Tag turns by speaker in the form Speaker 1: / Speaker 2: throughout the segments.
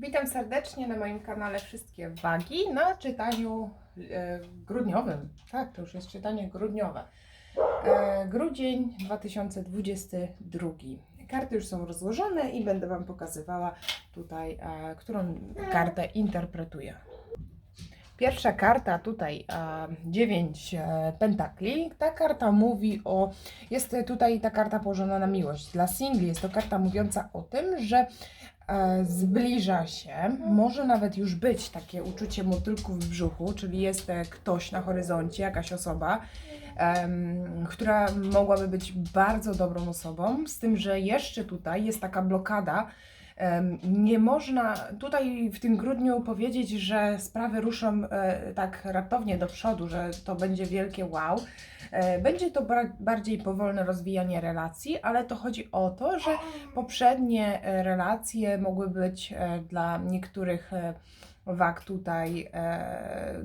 Speaker 1: Witam serdecznie na moim kanale Wszystkie Wagi na czytaniu e, grudniowym. Tak, to już jest czytanie grudniowe. E, grudzień 2022. Karty już są rozłożone i będę Wam pokazywała tutaj, e, którą kartę interpretuję. Pierwsza karta tutaj, e, 9 e, pentakli. Ta karta mówi o. Jest tutaj ta karta położona na miłość. Dla singli jest to karta mówiąca o tym, że zbliża się, może nawet już być takie uczucie motylków w brzuchu, czyli jest e, ktoś na horyzoncie, jakaś osoba, em, która mogłaby być bardzo dobrą osobą, z tym, że jeszcze tutaj jest taka blokada. Nie można tutaj w tym grudniu powiedzieć, że sprawy ruszą e, tak raptownie do przodu, że to będzie wielkie wow. E, Będzie to bardziej powolne rozwijanie relacji, ale to chodzi o to, że poprzednie e, relacje mogły być dla niektórych wag tutaj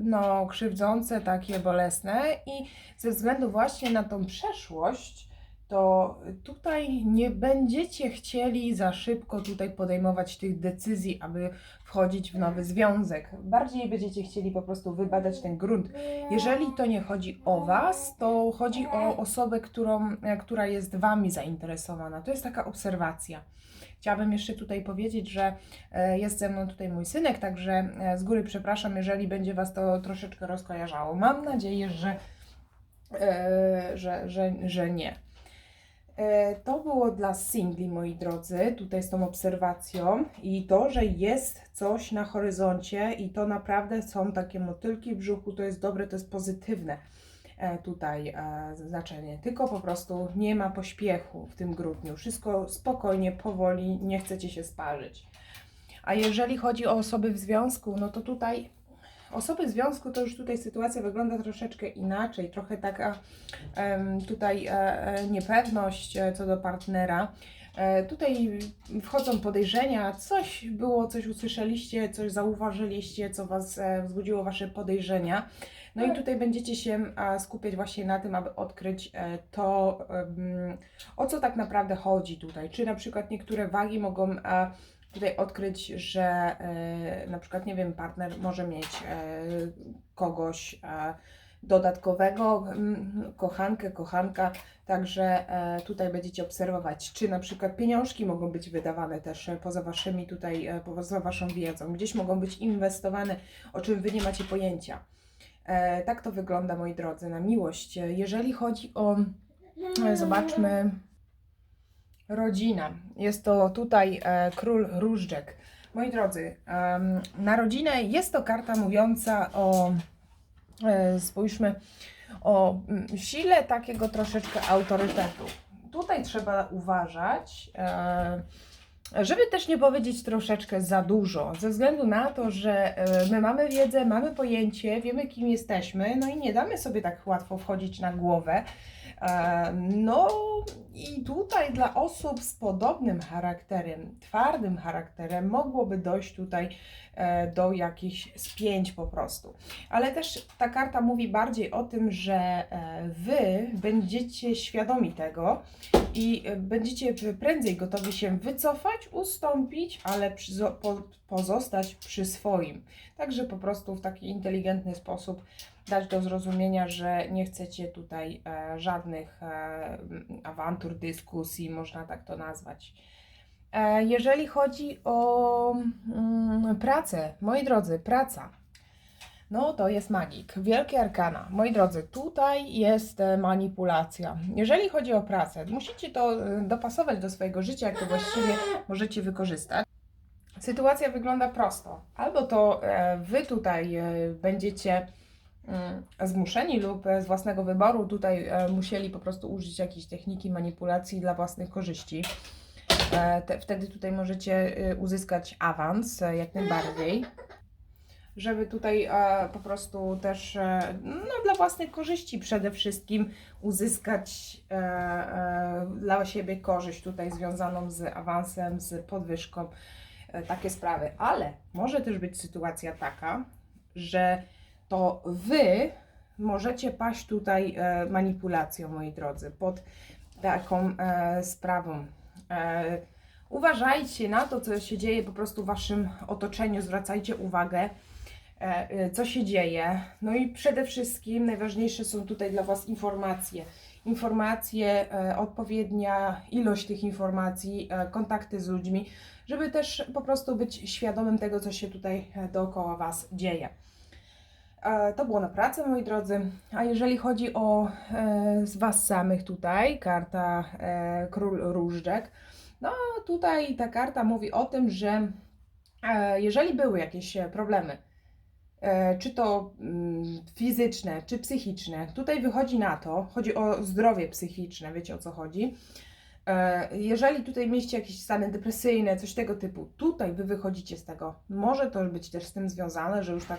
Speaker 1: no, krzywdzące, takie bolesne i ze względu właśnie na tą przeszłość, to tutaj nie będziecie chcieli za szybko tutaj podejmować tych decyzji, aby wchodzić w nowy związek. Bardziej będziecie chcieli po prostu wybadać ten grunt. Jeżeli to nie chodzi o Was, to chodzi o osobę, którą, która jest Wami zainteresowana. To jest taka obserwacja. Chciałabym jeszcze tutaj powiedzieć, że e, jest ze mną tutaj mój synek, także e, z góry przepraszam, jeżeli będzie Was to troszeczkę rozkojarzało. Mam nadzieję, że, e, że, że, że nie. E, To było dla singli, moi drodzy, tutaj z tą obserwacją i to, że jest coś na horyzoncie i to naprawdę są takie motylki w brzuchu, to jest dobre, to jest pozytywne e, tutaj e, znaczenie. Tylko po prostu nie ma pośpiechu w tym grudniu. Wszystko spokojnie, powoli, nie chcecie się sparzyć. A jeżeli chodzi o osoby w związku, no to tutaj osoby związku, to już tutaj sytuacja wygląda troszeczkę inaczej. Trochę taka tutaj e, e, niepewność e, co do partnera. Tutaj wchodzą podejrzenia, coś było, coś usłyszeliście, coś zauważyliście, co Was wzbudziło Wasze podejrzenia. No i tutaj będziecie się skupiać właśnie na tym, aby odkryć to, o co tak naprawdę chodzi tutaj. Czy na przykład niektóre wagi mogą tutaj odkryć, że e, na przykład, nie wiem, partner może mieć e, kogoś e, dodatkowego, mm, kochankę, kochanka, także e, tutaj będziecie obserwować, czy na przykład pieniążki mogą być wydawane też poza waszymi tutaj, e, poza waszą wiedzą, gdzieś mogą być inwestowane, o czym wy nie macie pojęcia. Tak to wygląda, moi drodzy, na miłość. Jeżeli chodzi o, zobaczmy, rodzina. Jest to tutaj e, król różdżek. Moi drodzy, em, na rodzinę jest to karta mówiąca o, e, spójrzmy, o mm, sile takiego troszeczkę autorytetu. Tutaj trzeba uważać, e, żeby też nie powiedzieć troszeczkę za dużo, ze względu na to, że e, my mamy wiedzę, mamy pojęcie, wiemy kim jesteśmy, no i nie damy sobie tak łatwo wchodzić na głowę. E, No i tutaj dla osób z podobnym charakterem, twardym charakterem, mogłoby dojść tutaj e, do jakichś spięć po prostu. Ale też ta karta mówi bardziej o tym, że e, wy będziecie świadomi tego i będziecie prędzej gotowi się wycofać, ustąpić, ale pozostać przy swoim. Także po prostu w taki inteligentny sposób dać do zrozumienia, że nie chcecie tutaj e, żadnych e, awantur, dyskusji, można tak to nazwać. E, jeżeli chodzi o mm, pracę, moi drodzy, praca. No to jest magik. Wielkie arkana. Moi drodzy, tutaj jest manipulacja. Jeżeli chodzi o pracę, musicie to dopasować do swojego życia, jak to właściwie możecie wykorzystać. Sytuacja wygląda prosto. Albo to wy tutaj będziecie zmuszeni lub z własnego wyboru tutaj e, musieli po prostu użyć jakiejś techniki manipulacji dla własnych korzyści. E, Te, wtedy tutaj możecie e, uzyskać awans e, jak najbardziej. Żeby tutaj po prostu też no, dla własnych korzyści przede wszystkim uzyskać dla siebie korzyść tutaj związaną z awansem, z podwyżką, takie sprawy. Ale może też być sytuacja taka, że to wy możecie paść tutaj e, manipulacją, moi drodzy, pod taką e, sprawą. E, Uważajcie na to, co się dzieje po prostu w Waszym otoczeniu, zwracajcie uwagę, co się dzieje. No i przede wszystkim najważniejsze są tutaj dla Was informacje. Informacje, odpowiednia ilość tych informacji, kontakty z ludźmi, żeby też po prostu być świadomym tego, co się tutaj dookoła Was dzieje. E, To było na pracę, moi drodzy. A jeżeli chodzi o e, z Was samych tutaj, karta e, Król Różdżek, no tutaj ta karta mówi o tym, że e, jeżeli były jakieś problemy, e, czy to mm, fizyczne, czy psychiczne, tutaj wychodzi na to, chodzi o zdrowie psychiczne, wiecie o co chodzi. E, Jeżeli tutaj mieliście jakieś stany depresyjne, coś tego typu, tutaj wy wychodzicie z tego. Może to być też z tym związane, że już tak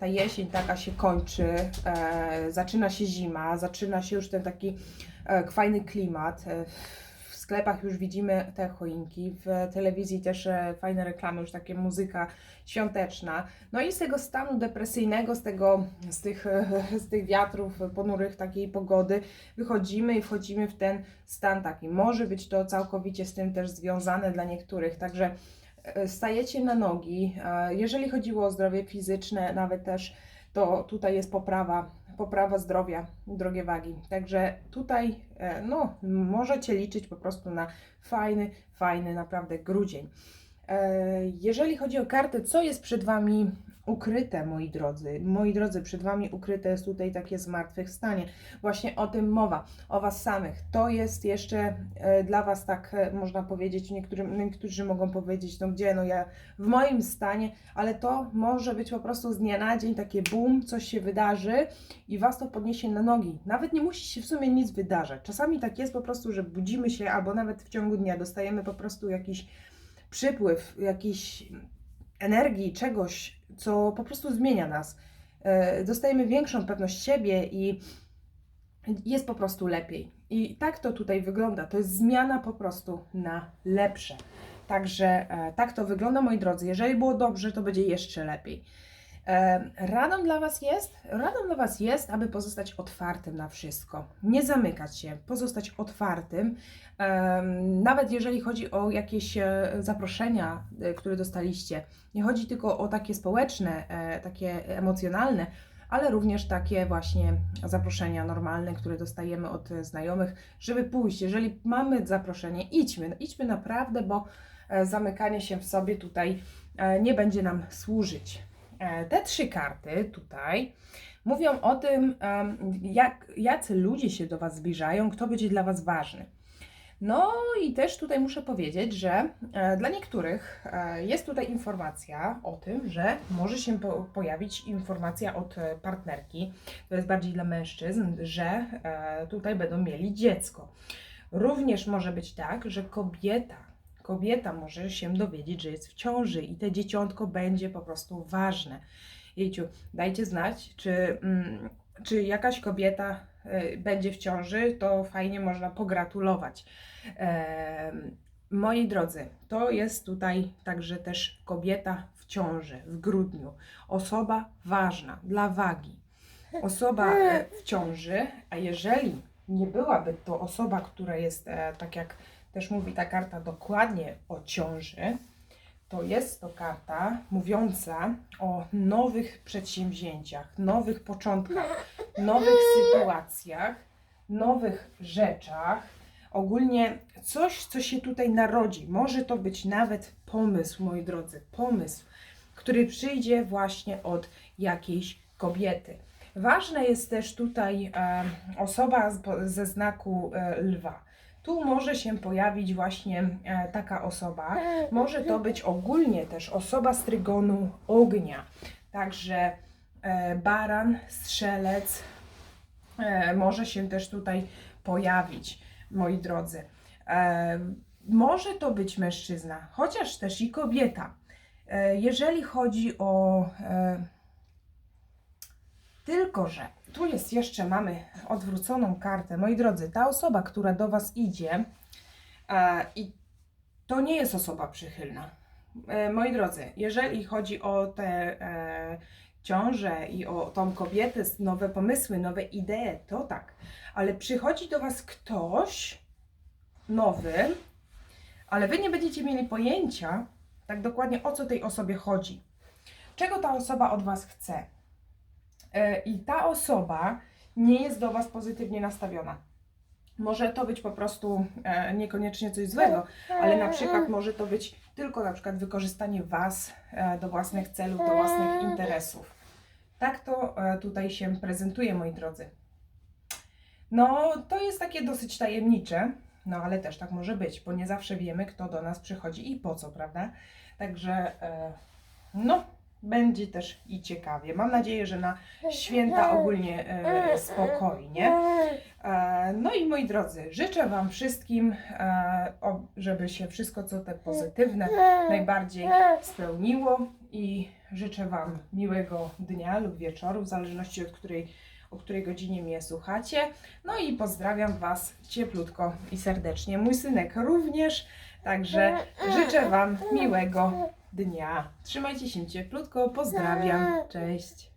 Speaker 1: ta jesień taka się kończy, e, zaczyna się zima, zaczyna się już ten taki e, fajny klimat. E, w sklepach już widzimy te choinki, w telewizji też e, fajne reklamy, już takie muzyka świąteczna. No i z tego stanu depresyjnego, z, tego, z, tych, e, z tych wiatrów ponurych takiej pogody wychodzimy i wchodzimy w ten stan taki. Może być to całkowicie z tym też związane dla niektórych, także stajecie na nogi. E, Jeżeli chodziło o zdrowie fizyczne, nawet też, to tutaj jest poprawa, poprawa zdrowia, drogie wagi. Także tutaj, e, no, możecie liczyć po prostu na fajny, fajny naprawdę grudzień. E, Jeżeli chodzi o kartę, co jest przed Wami ukryte, moi drodzy? Moi drodzy, przed Wami ukryte jest tutaj takie zmartwychwstanie. Właśnie o tym mowa, o Was samych. To jest jeszcze e, dla Was tak, e, można powiedzieć, niektórym, niektórzy mogą powiedzieć, no gdzie, no ja w moim stanie, ale to może być po prostu z dnia na dzień takie boom, coś się wydarzy i Was to podniesie na nogi. Nawet nie musi się w sumie nic wydarzać. Czasami tak jest po prostu, że budzimy się albo nawet w ciągu dnia dostajemy po prostu jakiś przypływ jakiejś energii, czegoś, co po prostu zmienia nas. E, Dostajemy większą pewność siebie i jest po prostu lepiej. I tak to tutaj wygląda. To jest zmiana po prostu na lepsze. Także e, tak to wygląda, moi drodzy. Jeżeli było dobrze, to będzie jeszcze lepiej. E, Radą dla Was jest? Radą dla Was jest, aby pozostać otwartym na wszystko. Nie zamykać się, pozostać otwartym. Em, Nawet jeżeli chodzi o jakieś e, zaproszenia, e, które dostaliście, nie chodzi tylko o takie społeczne, e, takie emocjonalne, ale również takie właśnie zaproszenia normalne, które dostajemy od e, znajomych, żeby pójść. Jeżeli mamy zaproszenie, idźmy, idźmy naprawdę, bo e, zamykanie się w sobie tutaj e, nie będzie nam służyć. E, Te trzy karty tutaj mówią o tym, jak, jacy ludzie się do Was zbliżają, kto będzie dla Was ważny. No i też tutaj muszę powiedzieć, że e, dla niektórych e, jest tutaj informacja o tym, że może się po, pojawić informacja od partnerki, to jest bardziej dla mężczyzn, że tutaj będą mieli dziecko. Również może być tak, że kobieta, kobieta może się dowiedzieć, że jest w ciąży i te dzieciątko będzie po prostu ważne. Jejciu, dajcie znać, czy, mm, czy jakaś kobieta y, będzie w ciąży, to fajnie można pogratulować. Moi drodzy, to jest tutaj także też kobieta w ciąży w grudniu. Osoba ważna dla wagi. Osoba e, w ciąży, a jeżeli nie byłaby to osoba, która jest, e, tak jak też mówi ta karta, dokładnie o ciąży, to jest to karta mówiąca o nowych przedsięwzięciach, nowych początkach, nowych sytuacjach, nowych rzeczach. Ogólnie coś, co się tutaj narodzi. Może to być nawet pomysł, moi drodzy, pomysł, który przyjdzie właśnie od jakiejś kobiety. Ważna jest też tutaj osoba ze znaku e, lwa. Tu może się pojawić właśnie e, taka osoba. Może to być ogólnie też osoba z trygonu ognia. Także e, baran, strzelec e, może się też tutaj pojawić, moi drodzy. E, może to być mężczyzna, chociaż też i kobieta. E, jeżeli chodzi o. E, tylko, że tu jest jeszcze, mamy odwróconą kartę. Moi drodzy, ta osoba, która do Was idzie, e, i to nie jest osoba przychylna. E, moi drodzy, jeżeli chodzi o te e, ciąże i o tą kobietę, nowe pomysły, nowe idee, to tak. Ale przychodzi do Was ktoś nowy, ale wy nie będziecie mieli pojęcia tak dokładnie o co tej osobie chodzi. Czego ta osoba od was chce. E, I ta osoba nie jest do was pozytywnie nastawiona. Może to być po prostu e, niekoniecznie coś złego, ale na przykład może to być tylko na przykład wykorzystanie Was e, do własnych celów, do własnych interesów. Tak to tutaj się prezentuje, moi drodzy. No, to jest takie dosyć tajemnicze, no ale też tak może być, bo nie zawsze wiemy, kto do nas przychodzi i po co, prawda? Także, no, będzie też i ciekawie. Mam nadzieję, że na święta ogólnie e, spokojnie. E, No i moi drodzy, życzę Wam wszystkim, e, o- żeby się wszystko, co te pozytywne, najbardziej spełniło i życzę Wam miłego dnia lub wieczoru, w zależności od której, o której godzinie mnie słuchacie. No i pozdrawiam Was cieplutko i serdecznie. Mój synek również, także życzę Wam miłego dnia. Trzymajcie się cieplutko, pozdrawiam, cześć.